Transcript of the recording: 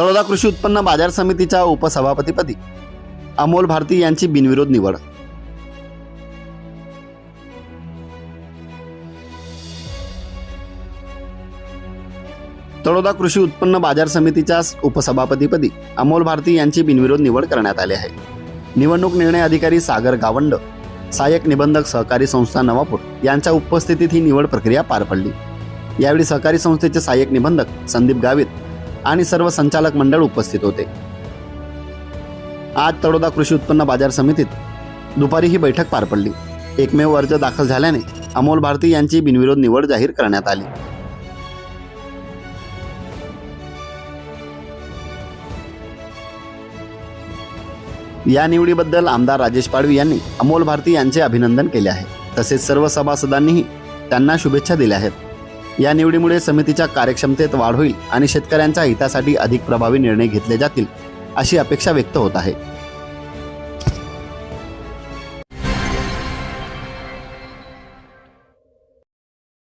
तळोदा कृषी उत्पन्न बाजार समितीच्या उपसभापतीपदी अमोल भारती यांची बिनविरोध निवड. तळोदा कृषी उत्पन्न बाजार समितीच्या उपसभापतीपदी अमोल भारती यांची बिनविरोध निवड करण्यात आली आहे. निवडणूक निर्णय अधिकारी सागर गावंड सहाय्यक निबंधक सहकारी संस्था नवापूर यांच्या उपस्थितीत ही निवड प्रक्रिया पार पडली. यावेळी सहकारी संस्थेचे सहाय्यक निबंधक संदीप गावित आणि सर्व संचालक मंडळ उपस्थित होते. आज तळोदा कृषी उत्पन्न बाजार समितीत दुपारी ही बैठक पार पडली. एकमेव अर्ज दाखल झाल्याने अमोल भारती यांची बिनविरोध निवड जाहीर करण्यात आली. या निवडीबद्दल आमदार राजेश पाडवी यांनी अमोल भारती यांचे अभिनंदन केले आहे. तसेच सर्व सभासदांनीही त्यांना शुभेच्छा दिल्या आहेत. या निवडीमुळे समितीच्या कार्यक्षमतेत वाढ होईल आणि शेतकऱ्यांच्या हितासाठी अधिक प्रभावी निर्णय घेतले जातील अशी अपेक्षा व्यक्त होत आहे.